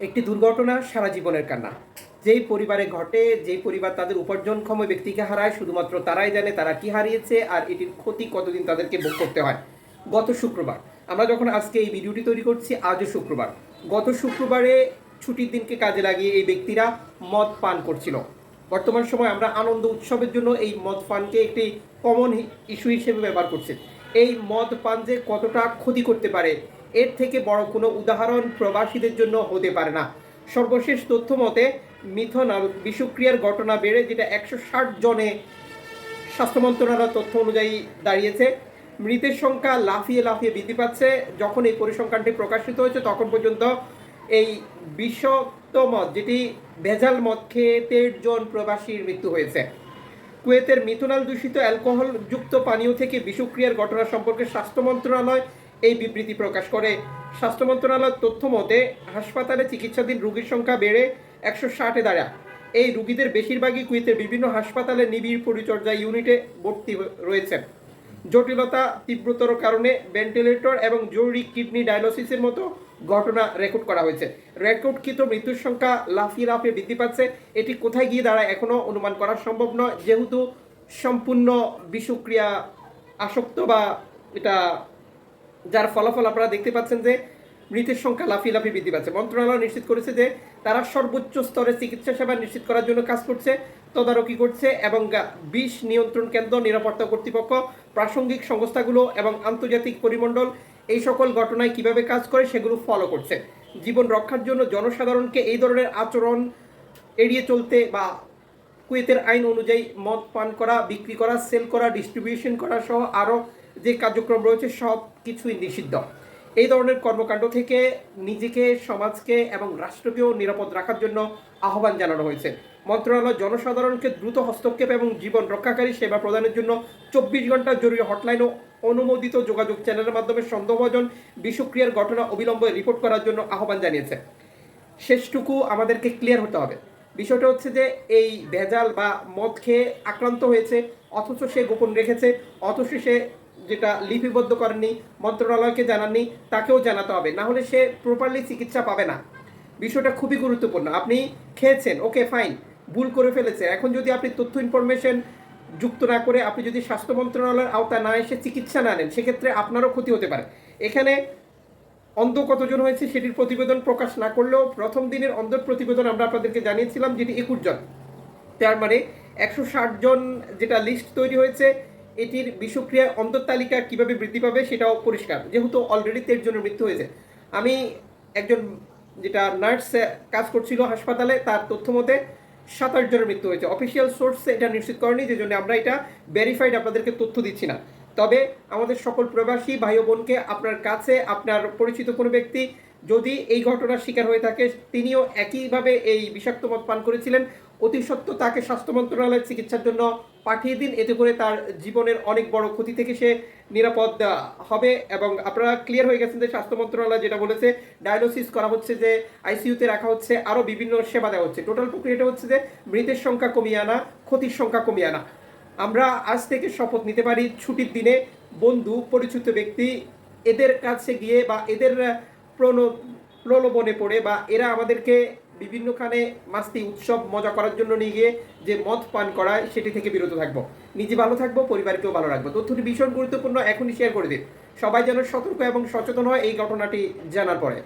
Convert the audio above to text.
একটি দুর্ঘটনা সারা জীবনের কান্না। যেই পরিবারে ঘটে, যেই পরিবার তাদের উপার্জনক্ষম ব্যক্তিকে হারায়, শুধুমাত্র তারাই জানে তারা কি হারিয়েছে আর এটির ক্ষতি কতদিন তাদেরকে ভোগ করতে হয়। গত শুক্রবার, আমরা যখন আজকে এই ভিডিওটি তৈরি করছি, আজও শুক্রবার। গত শুক্রবারে ছুটির দিনকে কাজে লাগিয়ে এই ব্যক্তিরা মদ পান করছিল। বর্তমান সময় আমরা আনন্দ উৎসবের জন্য এই মদ পানকে একটি কমন ইস্যু হিসেবে ব্যবহার করছি। এই মদ পান যে কতটা ক্ষতি করতে পারে এর থেকে বড় কোনো উদাহরণ প্রবাসীদের জন্য হতে পারে না। সর্বশেষ তথ্য মতে মিথনাল বিষক্রিয়ার ঘটনা বেড়ে যেটা একশো ষাট জনে স্বাস্থ্য মন্ত্রণালয়ের তথ্য অনুযায়ী দাঁড়িয়েছে। মৃতের সংখ্যা লাফিয়ে লাফিয়ে বৃদ্ধি পাচ্ছে। যখন এই পরিসংখ্যানটি প্রকাশিত হয়েছে, তখন পর্যন্ত এই বিষাক্ত মদ যেটি ভেজাল মদ খেয়ে তেইশ জন প্রবাসীর মৃত্যু হয়েছে। কুয়েতের মিথুনাল দূষিত অ্যালকোহল যুক্ত পানীয় থেকে বিষক্রিয়ার ঘটনা সম্পর্কে স্বাস্থ্য মন্ত্রণালয় এই বিবৃতি প্রকাশ করে। স্বাস্থ্য মন্ত্রণালয়ের তথ্য মতে, হাসপাতালে চিকিৎসাধীন রোগীর সংখ্যা বেড়ে একশো ষাটে দাঁড়ায় এই রোগীদের বেশিরভাগই কুয়েতের বিভিন্ন হাসপাতালে নিবিড় পরিচর্যা ইউনিটে ভর্তি রয়েছেন। জটিলতা তীব্রতর কারণে ভেন্টিলেটর এবং জরুরি কিডনি ডায়ালিসিসের মতো ঘটনা রেকর্ড করা হয়েছে। রেকর্ডকৃত মৃত্যুর সংখ্যা লাফিয়ে লাফিয়ে বৃদ্ধি পাচ্ছে। এটি কোথায় গিয়ে দাঁড়ায় এখনও অনুমান করা সম্ভব নয়। যেহেতু সম্পূর্ণ বিষক্রিয়া আসক্ত বা এটা যার ফলাফল আপনারা দেখতে পাচ্ছেন যে মৃতের সংখ্যা লাফিয়ে লাফিয়ে বৃদ্ধি পাচ্ছে। মন্ত্রণালয় নিশ্চিত করেছে যে তারা সর্বোচ্চ স্তরে চিকিৎসা সেবা নিশ্চিত করার জন্য কাজ করছে, তদারকি করছে এবং বিষ নিয়ন্ত্রণ কেন্দ্র, নিরাপত্তা কর্তৃপক্ষ, প্রাসঙ্গিক সংস্থাগুলো এবং আন্তর্জাতিক পরিমণ্ডল এই সকল ঘটনায় কীভাবে কাজ করে সেগুলো ফলো করছে। জীবন রক্ষার জন্য জনসাধারণকে এই ধরনের আচরণ এড়িয়ে চলতে বা কুয়েতের আইন অনুযায়ী মদ পান করা, বিক্রি করা, সেল করা, ডিস্ট্রিবিউশন করা সহ আরও যে কার্যক্রম রয়েছে সব কিছুই নিষিদ্ধ। এই ধরনের কর্মকাণ্ড থেকে নিজেকে, সমাজকে এবং রাষ্ট্রকেও নিরাপদ রাখার জন্য আহ্বান জানানো হয়েছে। মন্ত্রণালয় জনসাধারণকে দ্রুত হস্তক্ষেপ এবং জীবন রক্ষাকারী সেবা প্রদানের জন্য চব্বিশ ঘণ্টা জরুরি হটলাইন ও অনুমোদিত যোগাযোগ চ্যানেলের মাধ্যমে সন্দেহভাজন বিষক্রিয়ার ঘটনা অবিলম্বে রিপোর্ট করার জন্য আহ্বান জানিয়েছে। শেষটুকু আমাদেরকে ক্লিয়ার হতে হবে। বিষয়টা হচ্ছে যে এই ভেজাল বা মদ খেয়ে আক্রান্ত হয়েছে, অথচ সে গোপন রেখেছে, অথচ সে যেটা লিপিবদ্ধ করেননি, মন্ত্রণালয়কে জানাননি, তাকেও জানাতে হবে। না হলে সে প্রপারলি চিকিৎসা পাবে না। বিষয়টা খুবই গুরুত্বপূর্ণ। আপনি খেয়েছেন ওকে ফাইন ভুল করে ফেলেছে এখন যদি আপনি তথ্য ইনফরমেশন যুক্ত না করে আপনি যদি স্বাস্থ্য মন্ত্রণালয়ের আওতায় না এসে চিকিৎসা না নেন, সেক্ষেত্রে আপনারও ক্ষতি হতে পারে। এখানে অন্ধ কতজন হয়েছে সেটির প্রতিবেদন প্রকাশ না করলেও প্রথম দিনের অন্ধর প্রতিবেদন আমরা আপনাদেরকে জানিয়েছিলাম যেটি একুশ জন। তার মানে একশো ষাট জন যেটা লিস্ট তৈরি হয়েছে, এটির বিষক্রিয়া অন্তর তালিকা কীভাবে বৃদ্ধি পাবে সেটাও পরিষ্কার, যেহেতু অলরেডি তেইশ জনের মৃত্যু হয়েছে। আমি একজন যেটা নার্স কাজ করছিল হাসপাতালে, তার তথ্য মতে সাতাশ জনের মৃত্যু হয়েছে। অফিসিয়াল সোর্স এটা নিশ্চিত করেনি যে জন্য আমরা এটা ভেরিফাইড আপনাদেরকে তথ্য দিচ্ছি না। তবে আমাদের সকল প্রবাসী ভাই বোনকে আপনার কাছে, আপনার পরিচিত কোনো ব্যক্তি যদি এই ঘটনার শিকার হয়ে থাকে, তিনিও একইভাবে এই বিষাক্ত মদ পান করেছিলেন। অতি সত্য তাকে স্বাস্থ্য মন্ত্রণালয়ের চিকিৎসার জন্য পাঠিয়ে দিন। এতে করে তার জীবনের অনেক বড় ক্ষতি থেকে সে নিরাপদ হবে এবং আপনারা ক্লিয়ার হয়ে গেছেন যে স্বাস্থ্য মন্ত্রণালয় যেটা বলেছে ডায়ালিসিস করা হচ্ছে যে আইসিইউতে রাখা হচ্ছে, আরও বিভিন্ন সেবা দেওয়া হচ্ছে। টোটাল প্রক্রিয়াটা হচ্ছে যে মৃতের সংখ্যা কমিয়ে আনা, ক্ষতির সংখ্যা কমিয়ে আনা। আমরা আজ থেকে শপথ নিতে পারি। ছুটির দিনে বন্ধু, পরিচিত ব্যক্তি এদের কাছে গিয়ে বা এদের প্রণ, প্রলোভনে পড়ে বা এরা আমাদেরকে বিভিন্নখানে মাস্তি উৎসব, মজা করার জন্য নিয়ে গিয়ে যে মদ পান করায়, সেটি থেকে বিরত থাকব। নিজে ভালো থাকব, পরিবারকেও ভালো রাখব। তথ্যটি ভীষণ গুরুত্বপূর্ণ, এখনই শেয়ার করে দিন। সবাই যেন সতর্ক এবং সচেতন হয়, এই ঘটনাটি জানার পরে।